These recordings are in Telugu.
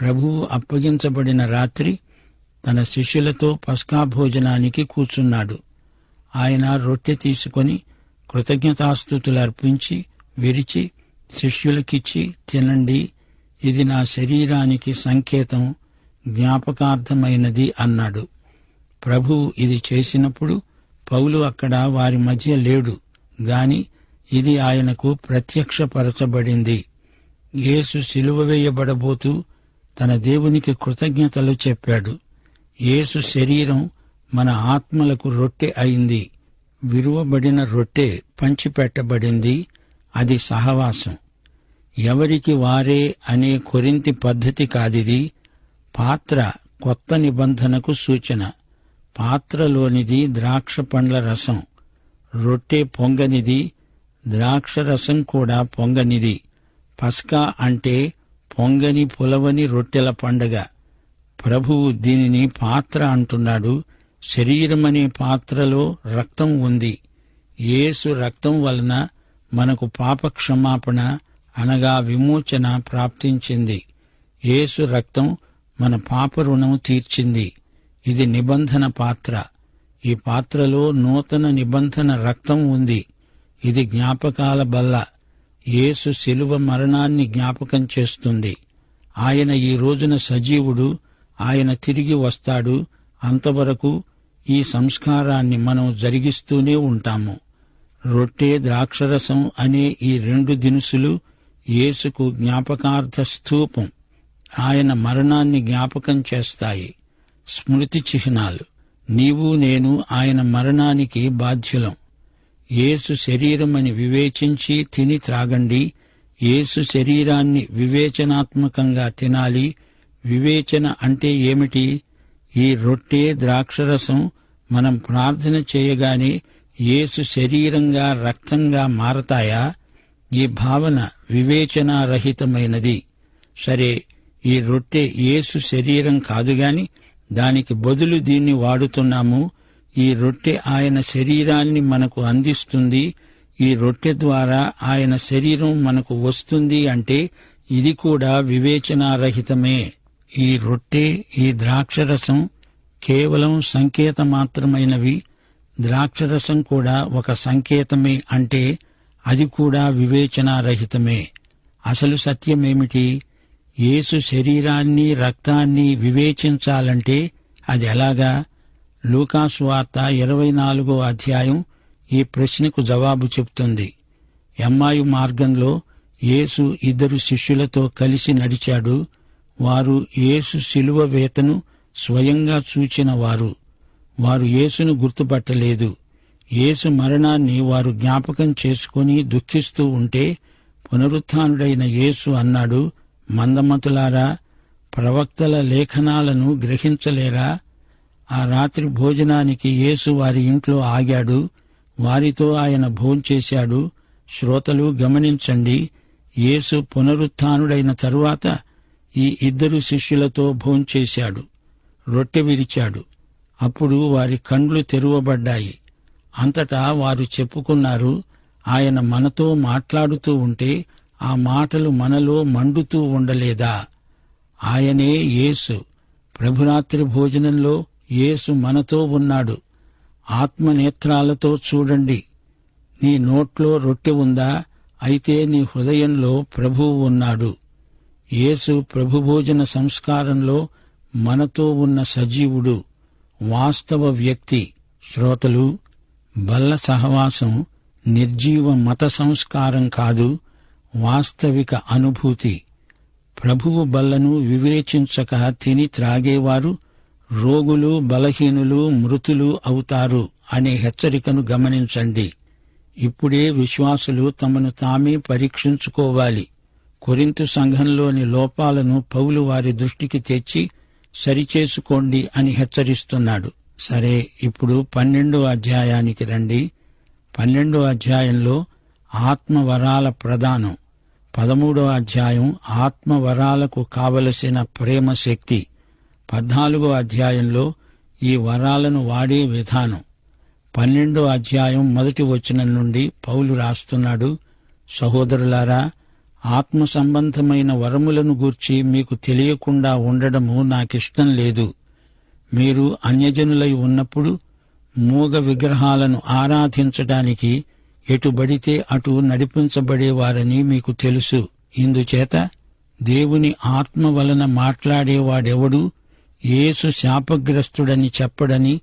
ప్రభువు అప్పగించబడిన రాత్రి తన శిష్యులతో పస్కా భోజనానికి కూర్చున్నాడు. ఆయన రొట్టె తీసుకొని కృతజ్ఞతాస్థుతులు అర్పించి విరిచి శిష్యులకిచ్చి తినండి ఇది నా శరీరానికి సంకేతం జ్ఞాపకార్థమైనది అన్నాడు. ప్రభువు ఇది చేసినప్పుడు పౌలు అక్కడ వారి మధ్య లేడు గాని ఇది ఆయనకు ప్రత్యక్షపరచబడింది. యేసు సిలువ వేయబడబోతూ తన దేవునికి కృతజ్ఞతలు చెప్పాడు. యేసు శరీరం మన ఆత్మలకు రొట్టె అయింది. విరువబడిన రొట్టె పంచిపెట్టబడింది. అది సహవాసం. ఎవరికి వారే అనే కొరింతి పద్ధతి కాదిది. పాత్ర కొత్త నిబంధనకు సూచన. పాత్రలోనిది ద్రాక్ష పండ్ల రసం. రొట్టె పొంగనిది. ద్రాక్ష రసం కూడా పొంగనిది. పస్కా అంటే పొంగని పులవని రొట్టెల పండగ. ప్రభువు దీనిని పాత్ర అంటున్నాడు. శరీరమనే పాత్రలో రక్తం ఉంది. యేసు రక్తం వలన మనకు పాప క్షమాపణ అనగా విమోచన ప్రాప్తించింది. యేసు రక్తం మన పాప రుణం తీర్చింది. ఇది నిబంధన పాత్ర. ఈ పాత్రలో నూతన నిబంధన రక్తం ఉంది. ఇది జ్ఞాపకాల బల్ల. యేసు శిలువ మరణాన్ని జ్ఞాపకం చేస్తుంది. ఆయన ఈ రోజున సజీవుడు ఆయన తిరిగి వస్తాడు. అంతవరకు ఈ సంస్కారాన్ని మనం జరిగిస్తూనే ఉంటాము. రొట్టె ద్రాక్షరసం అనే ఈ రెండు దినుసులు యేసుకు జ్ఞాపకార్థ స్థూపం. ఆయన మరణాన్ని జ్ఞాపకం చేస్తాయి. స్మృతి చిహ్నాలు. నీవు నేను ఆయన మరణానికి బాధ్యులం. ఏసు శరీరమని వివేచించి తిని త్రాగండి. ఏసు శరీరాన్ని వివేచనాత్మకంగా తినాలి. వివేచన అంటే ఏమిటి? ఈ రొట్టె ద్రాక్షరసం మనం ప్రార్థన చేయగానే యేసు శరీరంగా రక్తంగా మారతాయా? ఈ భావన వివేచనారహితమైనది. సరే ఈ రొట్టె యేసు శరీరం కాదుగాని దానికి బదులు దీన్ని వాడుతున్నాము. ఈ రొట్టె ఆయన శరీరాన్ని మనకు అందిస్తుంది. ఈ రొట్టె ద్వారా ఆయన శరీరం మనకు వస్తుంది అంటే ఇది కూడా వివేచనారహితమే. ఈ రొట్టె ఈ ద్రాక్షరసం కేవలం సంకేత మాత్రమైనవి ద్రాక్షరసం కూడా ఒక సంకేతమే అంటే అది కూడా వివేచనారహితమే. అసలు సత్యమేమిటి? యేసు శరీరాన్ని రక్తాన్ని వివేచించాలంటే అది ఎలాగా? లూకాసు వార్త ఇరవై నాలుగో అధ్యాయం ఈ ప్రశ్నకు జవాబు చెప్తుంది ఎమ్మాయు మార్గంలో యేసు ఇద్దరు శిష్యులతో కలిసి నడిచాడు. వారు యేసు శిలువ వేతను స్వయంగా చూచిన వారు. వారు యేసును గుర్తుపట్టలేదు. యేసు మరణాన్ని వారు జ్ఞాపకం చేసుకుని దుఃఖిస్తూ ఉంటే పునరుత్డైన యేసు అన్నాడు మందమతులారా ప్రవక్తల లేఖనాలను గ్రహించలేరా? ఆ రాత్రి భోజనానికి యేసు వారి ఇంట్లో ఆగాడు. వారితో ఆయన భోంచేశాడు. శ్రోతలు గమనించండి యేసు పునరుత్డైన తరువాత ఈ ఇద్దరు శిష్యులతో భోంచేశాడు. రొట్టె విరిచాడు. అప్పుడు వారి కండ్లు తెరువబడ్డాయి. అంతటా వారు చెప్పుకున్నారు ఆయన మనతో మాట్లాడుతూ ఉంటే ఆ మాటలు మనలో మండుతూ ఉండలేదా? ఆయనే యేసు. ప్రభురాత్రి భోజనంలో యేసు మనతో ఉన్నాడు. ఆత్మనేత్రాలతో చూడండి. నీ నోట్లో రొట్టె ఉందా? అయితే నీ హృదయంలో ప్రభువు ఉన్నాడు. యేసు ప్రభుభోజన సంస్కారంలో మనతో ఉన్న సజీవుడు వాస్తవ వ్యక్తి. శ్రోతలు బల్ల సహవాసం నిర్జీవ మత సంస్కారం కాదు వాస్తవిక అనుభూతి. ప్రభువు బల్లను వివేచించక తిని త్రాగేవారు రోగులు బలహీనులు మృతులు అవుతారు అనే హెచ్చరికను గమనించండి. ఇప్పుడే విశ్వాసులు తమను తామే పరీక్షించుకోవాలి. కొరింతు సంఘంలోని లోపాలను పౌలు వారి దృష్టికి తెచ్చి సరిచేసుకోండి అని హెచ్చరిస్తున్నాడు. సరే ఇప్పుడు పన్నెండో అధ్యాయానికి రండి. పన్నెండో అధ్యాయంలో ఆత్మవరాల ప్రధానం. పదమూడో అధ్యాయం ఆత్మవరాలకు కావలసిన ప్రేమ శక్తి. పద్నాలుగో అధ్యాయంలో ఈ వరాలను వాడే విధానం. పన్నెండో అధ్యాయం మొదటి వచనం నుండి పౌలు రాస్తున్నాడు సహోదరులారా ఆత్మ సంబంధమైన వరములను గూర్చి మీకు తెలియకుండా ఉండడము నాకిష్టం లేదు. మీరు అన్యజనులై ఉన్నప్పుడు మూగ విగ్రహాలను ఆరాధించడానికి ఎటుబడితే అటు నడిపించబడేవారని మీకు తెలుసు. ఇందుచేత దేవుని ఆత్మ వలన మాట్లాడేవాడెవడూ? యేసు శాపగ్రస్తుడని చెప్పడని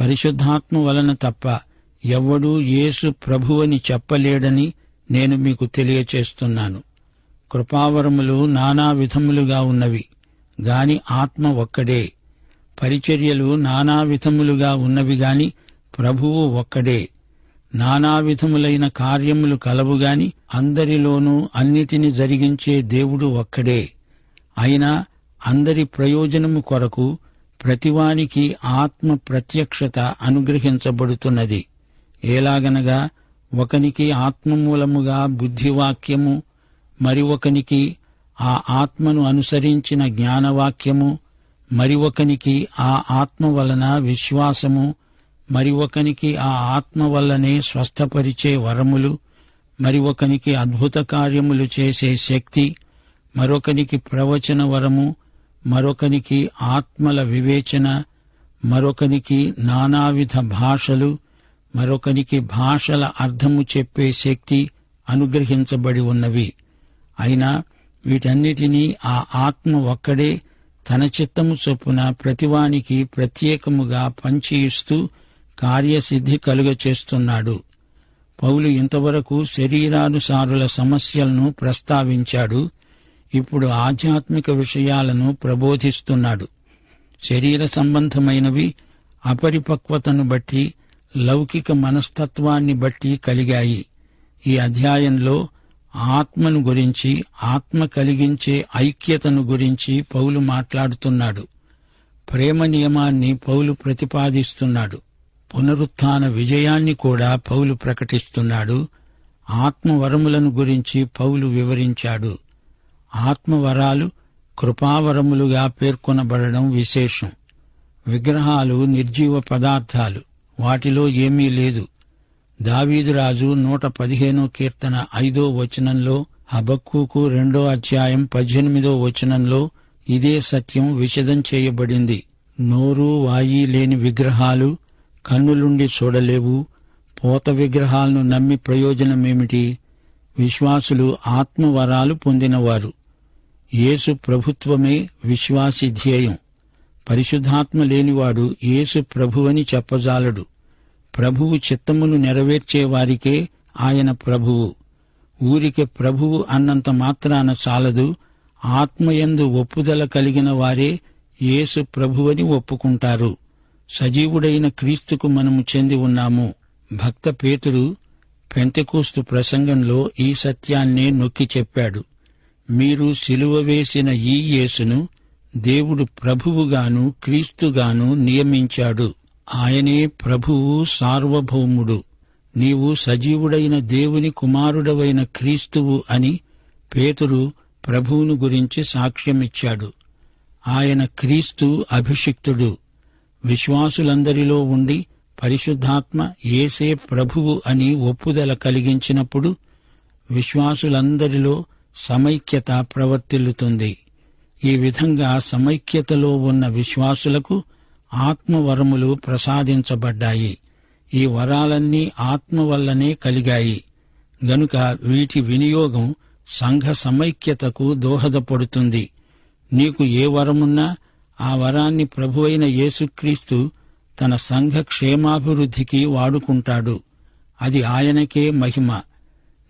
పరిశుద్ధాత్మ వలన తప్ప ఎవ్వడూ యేసు ప్రభువని చెప్పలేడని నేను మీకు తెలియచేస్తున్నాను. కృపావరములు నానా విధములుగా ఉన్నవి గాని ఆత్మ ఒక్కడే. పరిచర్యలు నానా విధములుగా ఉన్నవి గాని ప్రభువు ఒక్కడే. నానా విధములైన కార్యములు కలవుగాని అందరిలోనూ అన్నిటిని జరిగించే దేవుడు ఒక్కడే. అయినా అందరి ప్రయోజనము కొరకు ప్రతివానికి ఆత్మ ప్రత్యక్షత అనుగ్రహించబడుతున్నది. ఎలాగనగా ఒకనికి ఆత్మ మూలముగా బుద్ధివాక్యము మరి ఒకనికి ఆ ఆత్మను అనుసరించిన జ్ఞానవాక్యము మరి ఒకనికి ఆ ఆత్మ వలన విశ్వాసము మరి ఒకనికి ఆ ఆత్మ వల్లనే స్వస్థపరిచే వరములు మరి ఒకనికి అద్భుత కార్యములు చేసే శక్తి మరొకనికి ప్రవచన వరము మరొకనికి ఆత్మల వివేచన మరొకనికి నానావిధ భాషలు మరొకనికి భాషల అర్థము చెప్పే శక్తి అనుగ్రహించబడి ఉన్నవి. అయినా వీటన్నిటినీ ఆ ఆత్మ ఒక్కడే తన చిత్తము చొప్పున ప్రతివానికి ప్రత్యేకముగా పంచి ఇస్తూ కార్యసిద్ధి కలుగచేస్తున్నాడు పౌలు ఇంతవరకు శరీరానుసారుల సమస్యలను ప్రస్తావించాడు. ఇప్పుడు ఆధ్యాత్మిక విషయాలను ప్రబోధిస్తున్నాడు. శరీర సంబంధమైనవి అపరిపక్వతను బట్టి లౌకిక మనస్తత్వాన్ని బట్టి కలిగాయి. ఈ అధ్యాయంలో ఆత్మను గురించి ఆత్మ కలిగించే ఐక్యతను గురించి పౌలు మాట్లాడుతున్నాడు. ప్రేమ నియమాన్ని పౌలు ప్రతిపాదిస్తున్నాడు. పునరుత్న విజయాన్ని కూడా పౌలు ప్రకటిస్తున్నాడు. ఆత్మవరములను గురించి పౌలు వివరించాడు. ఆత్మవరాలు కృపావరములుగా పేర్కొనబడడం విశేషం. విగ్రహాలు నిర్జీవ పదార్థాలు. వాటిలో ఏమీ లేదు. దావీదురాజు నూట పదిహేనో కీర్తన ఐదో వచనంలో హబక్కుకు రెండో అధ్యాయం పద్దెనిమిదో వచనంలో ఇదే సత్యం విషదం చేయబడింది. నోరు వాయి లేని విగ్రహాలు కన్నులుండి చూడలేవు. పోత విగ్రహాలను నమ్మి ప్రయోజనమేమిటి? విశ్వాసులు ఆత్మవరాలు పొందినవారు. యేసు ప్రభుత్వమే విశ్వాసి ధ్యేయం. పరిశుద్ధాత్మ లేనివాడు యేసు ప్రభువని చెప్పజాలడు. ప్రభువు చిత్తమును నెరవేర్చేవారికే ఆయన ప్రభువు. ఊరికి ప్రభువు అన్నంత మాత్రాన చాలదు ఆత్మయందు ఒప్పుదల కలిగిన వారే యేసు ప్రభువని ఒప్పుకుంటారు. సజీవుడైన క్రీస్తుకు మనము చెంది ఉన్నాము. భక్త పేతురు పెంతెకూస్తు ప్రసంగంలో ఈ సత్యాన్నే నొక్కి చెప్పాడు. మీరు సిలువ వేసిన ఈ యేసును దేవుడు ప్రభువుగాను క్రీస్తుగాను నియమించాడు. ఆయనే ప్రభువు సార్వభౌముడు. నీవు సజీవుడైన దేవుని కుమారుడవైన క్రీస్తువు అని పేతురు ప్రభువును గురించి సాక్ష్యమిచ్చాడు. ఆయన క్రీస్తు అభిషిక్తుడు. విశ్వాసులందరిలో ఉండి పరిశుద్ధాత్మ ఏసే ప్రభువు అని ఒప్పుదల కలిగించినప్పుడు విశ్వాసులందరిలో సమైక్యత ప్రవర్తిల్లుతుంది. ఈ విధంగా సమైక్యతలో ఉన్న విశ్వాసులకు ఆత్మవరములు ప్రసాదించబడ్డాయి. ఈ వరాలన్నీ ఆత్మ వల్లనే కలిగాయి. గనుక వీటి వినియోగం సంఘ సమైక్యతకు దోహదపడుతుంది. నీకు ఏ వరమున్నా ఆ వరాన్ని ప్రభువైన యేసుక్రీస్తు తన సంఘ క్షేమాభివృద్ధికి వాడుకుంటాడు. అది ఆయనకే మహిమ.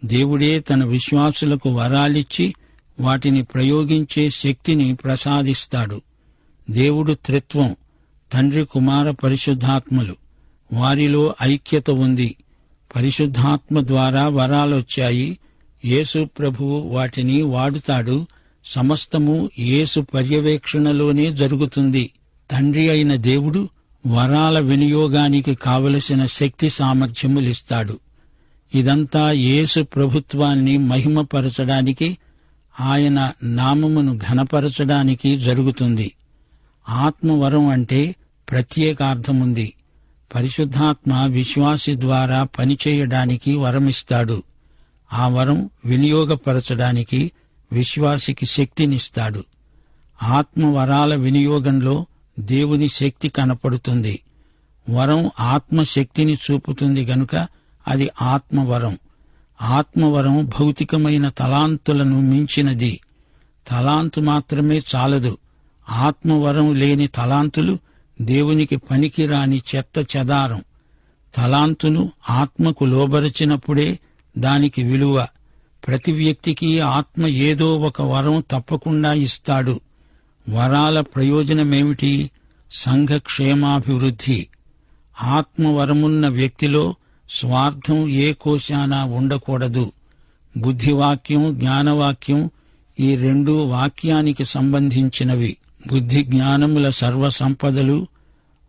దేవుడే తన విశ్వాసులకు వరాలిచ్చి వాటిని ప్రయోగించే శక్తిని ప్రసాదిస్తాడు. దేవుడు త్రిత్వం తండ్రి కుమార పరిశుద్ధాత్మలు. వారిలో ఐక్యత ఉంది. పరిశుద్ధాత్మ ద్వారా వరాలొచ్చాయి. యేసు ప్రభువు వాటిని వాడుతాడు. సమస్తము యేసు పర్యవేక్షణలోనే జరుగుతుంది. తండ్రి అయిన దేవుడు వరాల వినియోగానికి కావలసిన శక్తి సామర్థ్యములిస్తాడు. ఇదంతా యేసు ప్రభుత్వాన్ని మహిమపరచడానికి ఆయన నామమును ఘనపరచడానికి జరుగుతుంది. ఆత్మవరం అంటే ప్రత్యేకార్థముంది. పరిశుద్ధాత్మ విశ్వాసి ద్వారా పనిచేయడానికి వరమిస్తాడు. ఆ వరం వినియోగపరచడానికి విశ్వాసికి శక్తినిస్తాడు. ఆత్మవరాల వినియోగంలో దేవుని శక్తి కనపడుతుంది. వరం ఆత్మశక్తిని చూపుతుంది గనుక అది ఆత్మవరం. ఆత్మవరం భౌతికమైన తలాంతులను మించినది. తలాంతు మాత్రమే చాలదు. ఆత్మవరం లేని తలాంతులు దేవునికి పనికిరాని చెత్త చెదారం. తలాంతును ఆత్మకు లోబరచినప్పుడే దానికి విలువ. ప్రతి వ్యక్తికి ఆత్మ ఏదో ఒక వరం తప్పకుండా ఇస్తాడు. వరాల ప్రయోజనమేమిటి? సంఘ క్షేమాభివృద్ధి ఆత్మవరమున్న వ్యక్తిలో స్వార్థం ఏ కోశాన ఉండకూడదు. బుద్ధివాక్యం జ్ఞానవాక్యం ఈ రెండు వాక్యానికి సంబంధించినవి. బుద్ధి జ్ఞానముల సర్వ సంపదలు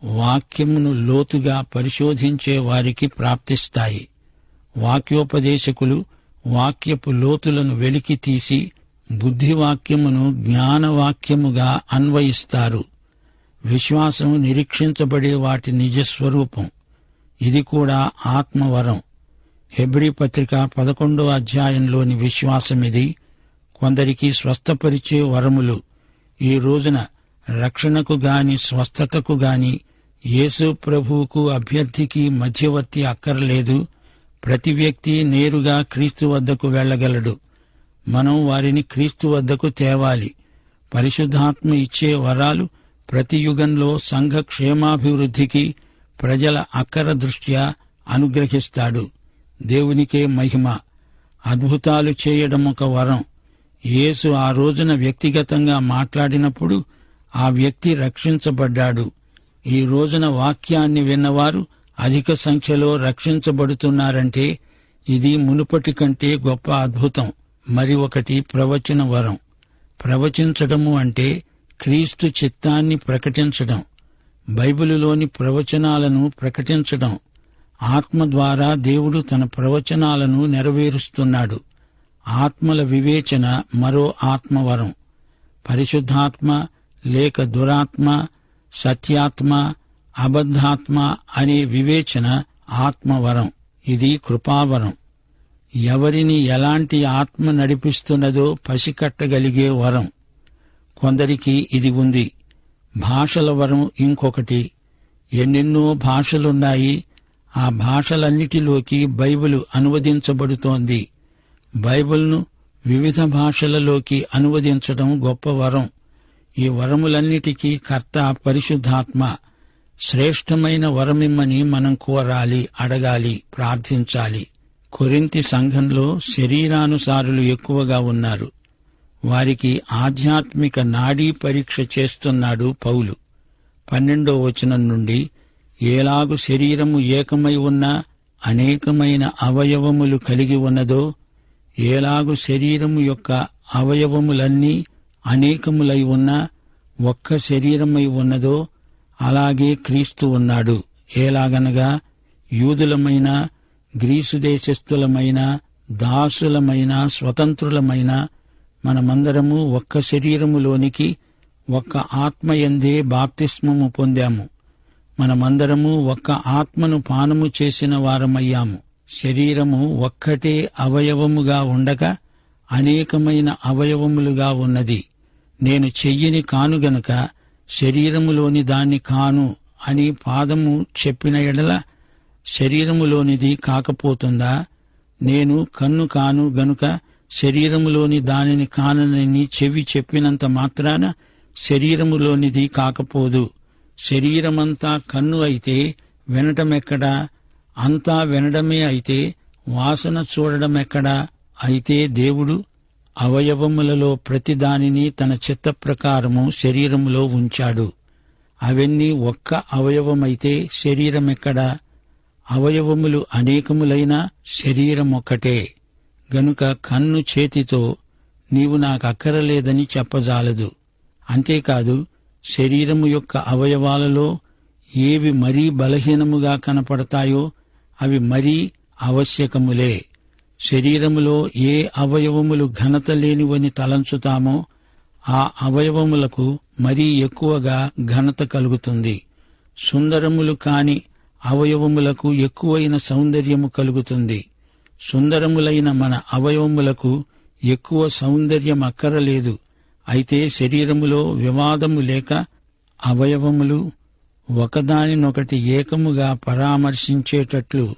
వాక్యమును లోతుగా పరిశోధించే వారికి ప్రాప్తిస్తాయి. వాక్యోపదేశకులు వాక్యపు లోతులను వెలికి తీసి బుద్ధివాక్యమును జ్ఞానవాక్యముగా అన్వయిస్తారు. విశ్వాసం నిరీక్షించబడే వాటి నిజస్వరూపం. ఇది కూడా ఆత్మవరం. హెబ్రి పత్రిక పదకొండో అధ్యాయంలోని విశ్వాసమిది కొందరికి స్వస్థపరిచే వరములు. ఈ రోజున రక్షణకు గాని స్వస్థతకు గాని యేసు ప్రభువుకు అభ్యర్థికి మధ్యవర్తి అక్కర్లేదు. ప్రతి వ్యక్తి నేరుగా క్రీస్తు వద్దకు వెళ్ళగలడు. మనం వారిని క్రీస్తు వద్దకు తేవాలి. పరిశుద్ధాత్మ ఇచ్చే వరాలు ప్రతి యుగంలో సంఘ క్షేమాభివృద్ధికి ప్రజల అక్కర దృష్ట్యా అనుగ్రహిస్తాడు. దేవునికే మహిమ. అద్భుతాలు చేయడం ఒక వరం. యేసు ఆ రోజున వ్యక్తిగతంగా మాట్లాడినప్పుడు ఆ వ్యక్తి రక్షించబడ్డాడు. ఈ రోజున వాక్యాన్ని విన్నవారు అధిక సంఖ్యలో రక్షించబడుతున్నారంటే ఇది మునుపటి కంటే గొప్ప అద్భుతం. మరి ఒకటి ప్రవచన వరం. ప్రవచించడము అంటే క్రీస్తు చిత్తాన్ని ప్రకటించడం. బైబిలులోని ప్రవచనాలను ప్రకటించడం. ఆత్మ ద్వారా దేవుడు తన ప్రవచనాలను నెరవేరుస్తున్నాడు. ఆత్మల వివేచన మరో ఆత్మవరం పరిశుద్ధాత్మ లేక దురాత్మ సత్యాత్మ అబద్ధాత్మ అనే వివేచన ఆత్మవరం ఇది కృపావరం. ఎవరిని ఎలాంటి ఆత్మ నడిపిస్తున్నదో పసికట్టగలిగే వరం. కొందరికి ఇది ఉంది. భాషల వరం ఇంకొకటి. ఎన్నెన్నో భాషలున్నాయి. ఆ భాషలన్నిటిలోకి బైబిల్ అనువదించబడుతోంది. బైబిల్ను వివిధ భాషలలోకి అనువదించడం గొప్ప వరం. ఈ వరములన్నిటికీ కర్త పరిశుద్ధాత్మ శ్రేష్టమైన వరమిమ్మని మనం కోరాలి అడగాలి ప్రార్థించాలి. కొరింతి సంఘంలో శరీరానుసారులు ఎక్కువగా ఉన్నారు. వారికి ఆధ్యాత్మిక నాడీ పరీక్ష చేస్తున్నాడు పౌలు. పన్నెండో వచనం నుండి ఏలాగు శరీరము ఏకమై ఉన్నా అనేకమైన అవయవములు కలిగి ఉన్నదో ఏలాగు శరీరము యొక్క అవయవములన్నీ అనేకములై ఉన్నా ఒక్క శరీరమై ఉన్నదో అలాగే క్రీస్తు ఉన్నాడు. ఏలాగనగా యూదులమైన గ్రీసు దేశస్థులమైన దాసులమైన స్వతంత్రులమైన మనమందరము ఒక్క శరీరములోనికి ఒక్క ఆత్మయందే బాప్తిస్మము పొందాము. మనమందరము ఒక్క ఆత్మను పానము చేసిన వారమయ్యాము. శరీరము ఒక్కటే అవయవముగా ఉండగా అనేకమైన అవయవములుగా ఉన్నది. నేను చెయ్యిని కాను గనుక శరీరములోని దాన్ని కాను అని పాదము చెప్పిన ఎడల శరీరములోనిది కాకపోతుందా? నేను కన్ను కాను గనుక శరీరములోని దానిని కానని చెవి చెప్పినంత మాత్రాన శరీరములోనిది కాకపోదు. శరీరమంతా కన్ను అయితే వినటమెక్కడా? అంతా వినడమే అయితే వాసన చూడడమెక్కడా? అయితే దేవుడు అవయవములలో ప్రతిదానిని తన చిత్త ప్రకారము శరీరములో ఉంచాడు. అవన్నీ ఒక్క అవయవమైతే శరీరమెక్కడా? అవయవములు అనేకములైన శరీరమొక్కటే. గనుక కన్ను చేతితో నీవు నాకు అక్కరలేదని చెప్పజాలదు. అంతేకాదు శరీరము యొక్క అవయవాలలో ఏవి మరీ బలహీనముగా కనపడతాయో అవి మరీ ఆవశ్యకములే. శరీరములో ఏ అవయవములు ఘనత లేనివని తలంచుతామో ఆ అవయవములకు మరీ ఎక్కువగా ఘనత కలుగుతుంది. సుందరములు కాని అవయవములకు ఎక్కువైన సౌందర్యము కలుగుతుంది. సుందరములైన మన అవయవములకు ఎక్కువ సౌందర్యం అక్కరలేదు. అయితే శరీరములో వివాదము లేక అవయవములు ఒకదానినొకటి ఏకముగా పరామర్శించేటట్లు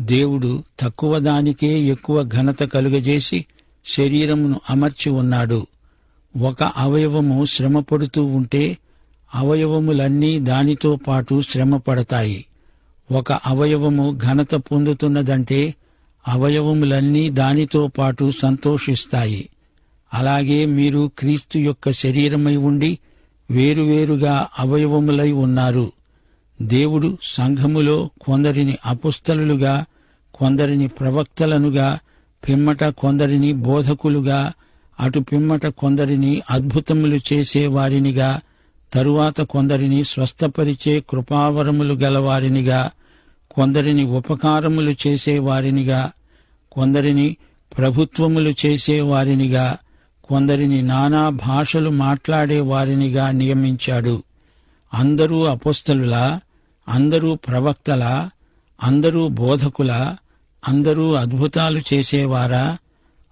దేవుడు తక్కువ దానికే ఎక్కువ ఘనత కలుగజేసి శరీరమును అమర్చి ఉన్నాడు. ఒక అవయవము శ్రమపడుతూ ఉంటే అవయవములన్నీ దానితో పాటు శ్రమపడతాయి. ఒక అవయవము ఘనత పొందుతున్నదంటే అవయవములన్నీ దానితో పాటు సంతోషిస్తాయి. అలాగే మీరు క్రీస్తు యొక్క శరీరమై ఉండి వేరువేరుగా అవయవములై ఉన్నారు. దేవుడు సంఘములో కొందరిని అపుస్తలుగా కొందరిని ప్రవక్తలనుగా పిమ్మట కొందరిని బోధకులుగా అటు పిమ్మట కొందరిని అద్భుతములు చేసేవారినిగా తరువాత కొందరిని స్వస్థపరిచే కృపావరములు గలవారినిగా కొందరిని ఉపకారములు చేసేవారినిగా కొందరిని ప్రభుత్వములు చేసేవారినిగా కొందరిని నానా భాషలు మాట్లాడే వారినిగా నియమించాడు. అందరూ అపోస్తలులా అందరూ ప్రవక్తలా అందరూ బోధకులా అందరూ అద్భుతాలు చేసేవారా?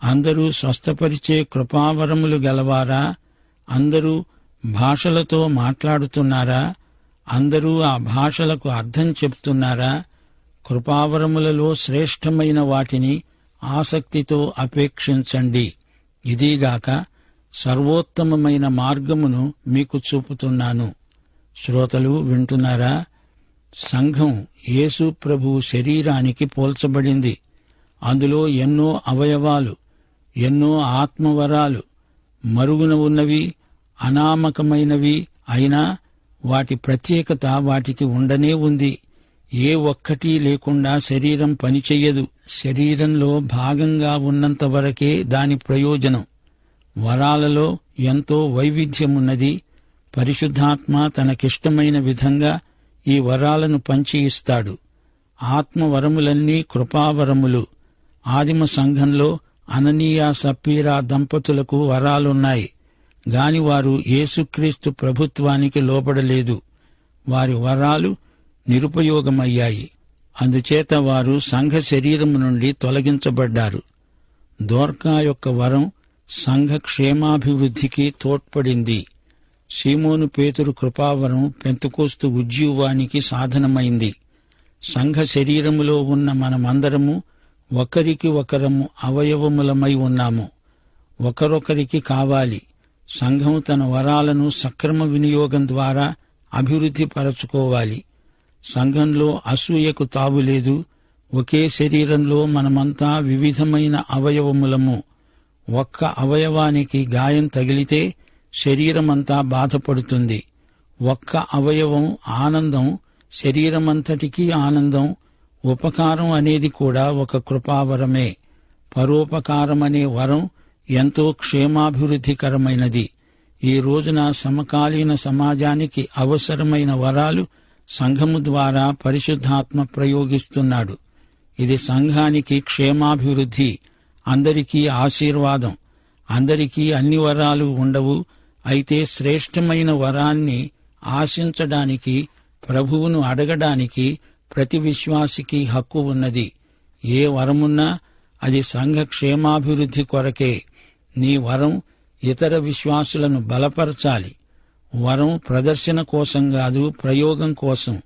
అందరూ స్వస్థపరిచే కృపావరములు గలవారా? అందరూ భాషలతో మాట్లాడుతున్నారా? అందరూ ఆ భాషలకు అర్థం చెప్తున్నారా కృపావరములలో శ్రేష్టమైన వాటిని ఆసక్తితో అపేక్షించండి. ఇదిగాక సర్వోత్తమమైన మార్గమును మీకు చూపుతున్నాను. శ్రోతలు వింటున్నారా? సంఘం యేసు ప్రభు శరీరానికి పోల్చబడింది. అందులో ఎన్నో అవయవాలు ఎన్నో ఆత్మవరాలు మరుగున ఉన్నవి అనామకమైనవి అయినా వాటి ప్రత్యేకత వాటికి ఉండనే ఉంది. ఏ ఒక్కటి లేకుండా శరీరం పనిచెయ్యదు. శరీరంలో భాగంగా ఉన్నంత వరకే దాని ప్రయోజనం. వరాలలో ఎంతో వైవిధ్యమున్నది. పరిశుద్ధాత్మ తనకిష్టమైన విధంగా ఈ వరాలను పంచి ఇస్తాడు ఆత్మవరములన్నీ కృపావరములు. ఆదిమ సంఘంలో అననీయ సప్పీరా దంపతులకు వరాలున్నాయి. గాని వారు యేసుక్రీస్తు ప్రభుత్వానికి లోబడలేదు. వారి వరాలు నిరుపయోగమయ్యాయి. అందుచేత వారు సంఘ శరీరం నుండి తొలగించబడ్డారు. దోర్కా యొక్క వరం సంఘ క్షేమాభివృద్ధికి తోడ్పడింది. సీమోను పేతురు కృపావరం పెంతుకోస్తు ఉజ్జీవానికి సాధనమైంది. సంఘ శరీరములో ఉన్న మనమందరము ఒకరికి ఒకరము అవయవములమై ఉన్నాము. ఒకరొకరికి కావాలి. సంఘం తన వరాలను సక్రమ వినియోగం ద్వారా అభివృద్ధి పరచుకోవాలి. సంఘంలో అసూయకు తావులేదు ఒకే శరీరంలో మనమంతా వివిధమైన అవయవములము. ఒక్క అవయవానికి గాయం తగిలితే శరీరమంతా బాధపడుతుంది. ఒక్క అవయవం ఆనందం శరీరమంతటికీ ఆనందం ఉపకారం అనేది కూడా ఒక కృపావరమే. పరోపకారం అనే వరం ఎంతో క్షేమాభివృద్ధికరమైనది. ఈ రోజున సమకాలీన సమాజానికి అవసరమైన వరాలు సంఘము ద్వారా పరిశుద్ధాత్మ ప్రయోగిస్తున్నాడు. ఇది సంఘానికి క్షేమాభివృద్ధి అందరికీ ఆశీర్వాదం అందరికీ అన్ని వరాలు ఉండవు అయితే శ్రేష్టమైన వరాన్ని ఆశించడానికి ప్రభువును అడగడానికి ప్రతి విశ్వాసికి హక్కు ఉన్నది. ఏ వరమున్నా అది సంఘ క్షేమాభివృద్ధి కొరకే. నీ వరం ఇతర విశ్వాసులను బలపరచాలి. వరం ప్రదర్శన కోసం కాదు ప్రయోగం కోసం.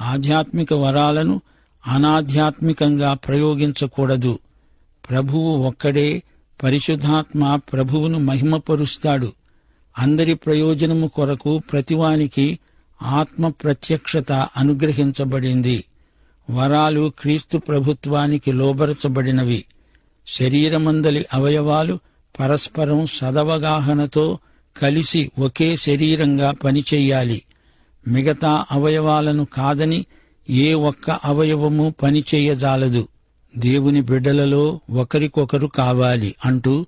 ఆధ్యాత్మిక వరాలను అనాధ్యాత్మికంగా ప్రయోగించకూడదు. ప్రభువు ఒక్కడే పరిశుద్ధాత్మ ప్రభువును మహిమపరుస్తాడు. అందరి ప్రయోజనము కొరకు ప్రతివానికి ఆత్మ ప్రత్యక్షత అనుగ్రహించబడింది. వరాలు క్రీస్తు ప్రభుత్వానికి లోబరచబడినవి. శరీరమందలి అవయవాలు పరస్పరం సదవగాహనతో కలిసి ఒకే శరీరంగా పనిచేయాలి. మిగతా అవయవాలను కాదని ఏ ఒక్క అవయవము పనిచేయజాలదు. దేవుని బిడ్డలలో ఒకరికొకరు కావాలి అంటూ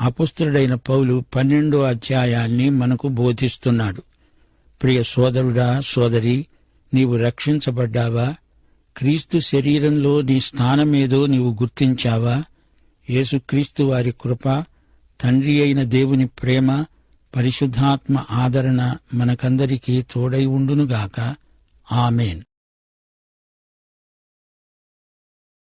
అపుస్త్రుడైన పౌలు పన్నెండో అధ్యాయాన్ని మనకు బోధిస్తున్నాడు. ప్రియ సోదరుడా సోదరి నీవు రక్షించబడ్డావా? క్రీస్తు శరీరంలో నీ స్థానమేదో నీవు గుర్తించావా? యేసుక్రీస్తు వారి కృప తండ్రి అయిన దేవుని ప్రేమ పరిశుద్ధాత్మ ఆదరణ మనకందరికీ తోడై ఉండునుగాక. ఆమెన్.